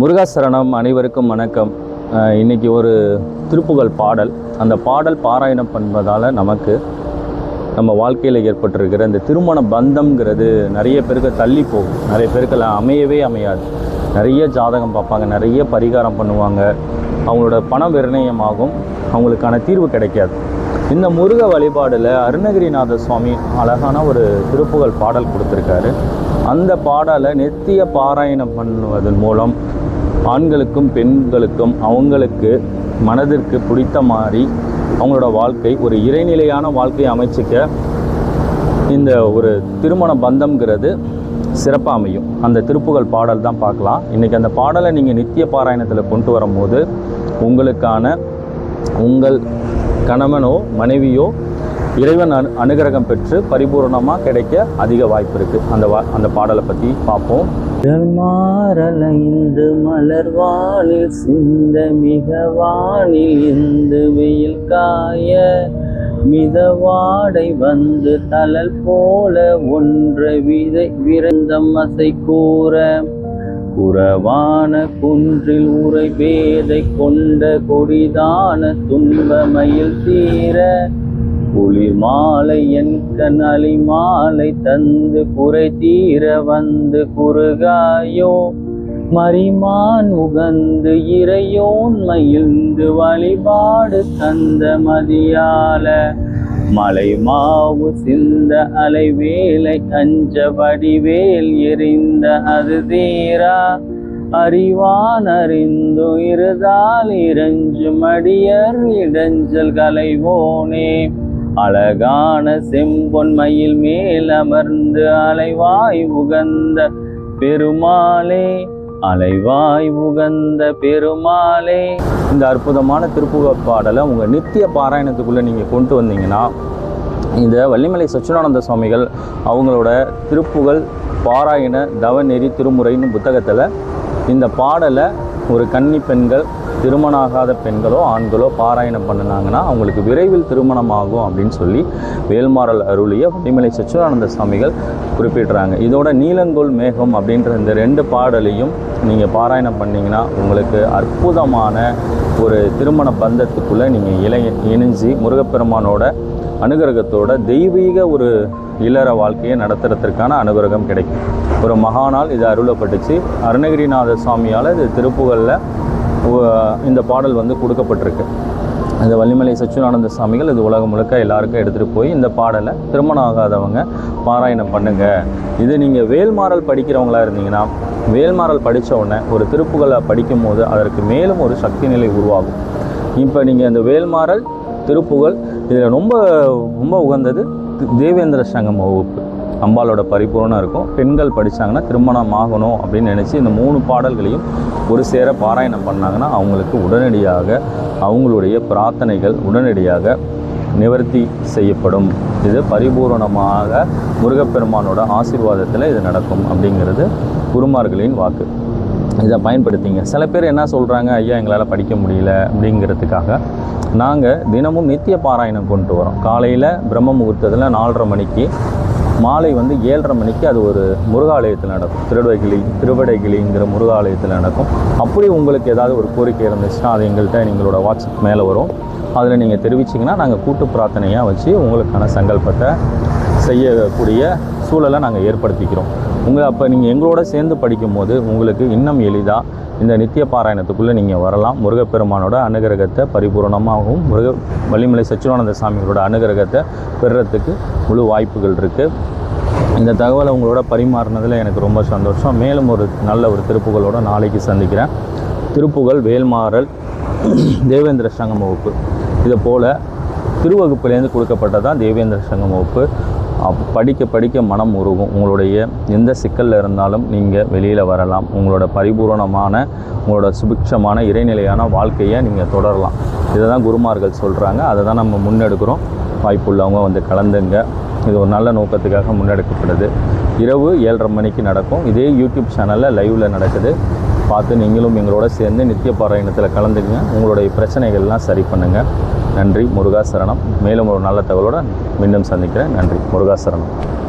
முருகாசரணம் அனைவருக்கும் வணக்கம். இன்றைக்கி இன்னைக்கு ஒரு திருப்புகழ் பாடல். அந்த பாடல் பாராயணம் பண்ணுவதால் நமக்கு நம்ம வாழ்க்கையில் ஏற்பட்டிருக்கிற இந்த திருமண பந்தம்ங்கிறது நிறைய பேருக்கு தள்ளி போகும். நிறைய பேருக்கு அமையவே அமையாது. நிறைய ஜாதகம் பார்ப்பாங்க நிறைய பரிகாரம் பண்ணுவாங்க. அவங்களோட பணம் விர்ணயமாகும் அவங்களுக்கான தீர்வு கிடைக்காது. இந்த முருக வழிபாடில் அருணகிரிநாத சுவாமி அழகான ஒரு திருப்புகழ் பாடல் கொடுத்துருக்காரு. அந்த பாடலை நித்திய பாராயணம் பண்ணுவதன் மூலம் ஆண்களுக்கும் பெண்களுக்கும் அவங்களுக்கு மனதிற்கு பிடித்த மாதிரி அவங்களோட வாழ்க்கை ஒரு இறைநிலையான வாழ்க்கையை அமைச்சிக்க இந்த ஒரு திருமண பந்தம்ங்கிறது சிறப்பாக அமையும். அந்த திருப்புகழ் பாடல் தான் பார்க்கலாம். இன்றைக்கி அந்த பாடலை நீங்கள் நித்திய பாராயணத்தில் கொண்டு வரும்போது உங்களுக்கான உங்கள் கணவனோ மனைவியோ இறைவன் அனு அனுகிரகம் பெற்று பரிபூரணமாக கிடைக்க அதிக வாய்ப்பு இருக்குது அந்த வா அந்த பாடலை பற்றி பார்ப்போம். மாறலைந்து மலர்வானில் சிந்த மிக வானில் இந்து வெயில் காய மிதவாடை வந்து தளல் போல ஒன்று விதை விரைந்தம் அசை கூற. குறவான குன்றில் உரை பேதை கொண்ட கொடிதான துன்பமயில் தீர குளிர் மாலை என் கண் அலி மாலை தந்து குறை தீர வந்து குறுகாயோ மரிமான் உகந்து இறையோன் மயிழ்ந்து வழிபாடு தந்த மதியால. மலை மாவு சிந்த அலைவேலை அஞ்ச வடிவேல் எரிந்த அது தீரா. அறிவான் அறிந்து இருதால் இறஞ்சு மடியர் இடைஞ்சல் கலைவோனே. அழகான செம்பொன்மையில் மேல் அமர்ந்து அலைவாய் உகந்த பெருமாளே அலைவாய் உகந்த பெருமாளே. இந்த அற்புதமான திருப்புக பாடலை உங்கள் நித்திய பாராயணத்துக்குள்ளே நீங்கள் கொண்டு வந்தீங்கன்னா இந்த வள்ளிமலை சச்சிதானந்த சுவாமிகள் அவங்களோட திருப்புகழ் பாராயண தவநெறி திருமுறைன்னு புத்தகத்தில் இந்த பாடலை ஒரு கன்னி பெண்கள் திருமணமாகாத பெண்களோ ஆண்களோ பாராயணம் பண்ணினாங்கன்னா அவங்களுக்கு விரைவில் திருமணம் ஆகும் அப்படின்னு சொல்லி வேல்மாறல் அருளிய வள்ளிமலை சச்சிதானந்த சுவாமிகள் குறிப்பிடுறாங்க. இதோட நீலங்கோல் மேகம் அப்படின்ற இந்த ரெண்டு பாடலையும் நீங்கள் பாராயணம் பண்ணிங்கன்னா உங்களுக்கு அற்புதமான ஒரு திருமண பந்தத்துக்குள்ளே நீங்கள் இளை இணைஞ்சி முருகப்பெருமானோட அனுகிரகத்தோட தெய்வீக ஒரு இல்லற வாழ்க்கையை நடத்துறதுக்கான அனுகிரகம் கிடைக்கும். ஒரு மகானால் இது அருளப்பட்டுச்சு. அருணகிரிநாத சுவாமியால் இது திருப்புகளில் இந்த பாடல் வந்து கொடுக்கப்பட்டிருக்கு. இந்த வள்ளிமலை சச்சிவானந்த சுவாமிகள் இது உலகம் முழுக்க எல்லாருக்கும் எடுத்துகிட்டு போய் இந்த பாடலை திருமணம் ஆகாதவங்க பாராயணம் பண்ணுங்கள் இது நீங்கள் வேல்மாறல் படிக்கிறவங்களா இருந்தீங்கன்னா வேல்மாறல் படித்த உடனே ஒரு திருப்புகளை படிக்கும் போது அதற்கு மேலும் ஒரு சக்தி நிலை உருவாகும். இப்போ நீங்கள் இந்த வேல்மாறல் திருப்புகழ் இதில் ரொம்ப ரொம்ப உகந்தது தேவேந்திர சங்கம் வகுப்பு. அம்பாலோட பரிபூர்ணம் இருக்கும். பெண்கள் படித்தாங்கன்னா திருமணம் ஆகணும் அப்படின்னு நினச்சி இந்த மூணு பாடல்களையும் ஒரு சேர பாராயணம் பண்ணாங்கன்னா அவங்களுக்கு உடனடியாக அவங்களுடைய பிரார்த்தனைகள் உடனடியாக நிவர்த்தி செய்யப்படும். இது பரிபூரணமாக முருகப்பெருமானோட ஆசீர்வாதத்தில் இது நடக்கும் அப்படிங்கிறது குருமார்களின் வாக்கு. இதை பயன்படுத்திங்க. சில பேர் என்ன சொல்கிறாங்க ஐயா எங்களால் படிக்க முடியல அப்படிங்கிறதுக்காக நாங்கள் தினமும் நித்திய பாராயணம் கொண்டு வரோம். காலையில் பிரம்ம முகூர்த்தத்தில் நாலரை மணிக்கு மாலை வந்து ஏழரை மணிக்கு அது ஒரு முருகாலயத்தில் நடக்கும். திருவடைகிளி திருவடைகிளிங்கிற முருகாலயத்தில் நடக்கும். அப்படி உங்களுக்கு ஏதாவது ஒரு கோரிக்கை இருந்துச்சுன்னா அது எங்கள்கிட்ட எங்களோட வாட்ஸ்அப் மேலே வரும். அதில் நீங்கள் தெரிவிச்சிங்கன்னா நாங்கள் கூட்டு பிரார்த்தனையாக வச்சு உங்களுக்கான சங்கல்பத்தை செய்யக்கூடிய சூழலை நாங்கள் ஏற்படுத்திக்கிறோம். உங்கள் அப்போ நீங்கள் எங்களோட சேர்ந்து படிக்கும்போது உங்களுக்கு இன்னும் எளிதாக இந்த நித்திய பாராயணத்துக்குள்ளே நீங்கள் வரலாம். முருகப்பெருமானோட அனுகிரகத்தை பரிபூரணமாகவும் முருக வள்ளிமலை சச்சிவானந்த சாமிகளோட அனுகிரகத்தை பெறுறதுக்கு முழு வாய்ப்புகள் இருக்குது இந்த தகவலை உங்களோட பரிமாறினதில் எனக்கு ரொம்ப சந்தோஷம். மேலும் ஒரு நல்ல ஒரு திருப்புகளோடு நாளைக்கு சந்திக்கிறேன். திருப்புகழ் வேல்மாறல் தேவேந்திர சங்கம் வகுப்பு. இது போல் திருவகுப்புலேருந்து கொடுக்கப்பட்டதான் தேவேந்திர சங்கம் வகுப்பு. படிக்க படிக்க மனம் உருகும். உங்களுடைய எந்த சிக்கலில் இருந்தாலும் நீங்கள் வெளியில் வரலாம். உங்களோட பரிபூரணமான உங்களோட சுபிக்ஷமான இறைநிலையான வாழ்க்கையை நீங்கள் தொடரலாம். இதை தான் குருமார்கள் சொல்கிறாங்க அதை தான் நம்ம முன்னெடுக்கிறோம். வாய்ப்புள்ளவங்க வந்து கலந்துங்க. இது ஒரு நல்ல நோக்கத்துக்காக முன்னெடுக்கப்படுது இரவு ஏழரை மணிக்கு நடக்கும். இதே யூடியூப் சேனலில் லைவில் நடக்குது. பார்த்து நீங்களும் எங்களோட சேர்ந்து நித்திய பாராயணத்தில் கலந்துக்குங்க. உங்களுடைய பிரச்சனைகள்லாம் சரி பண்ணுங்கள் நன்றி. முருகாசரணம். மேலும் ஒரு நல்ல தகவலோட மீண்டும் சந்திக்கிறேன். நன்றி. முருகாசரணம்.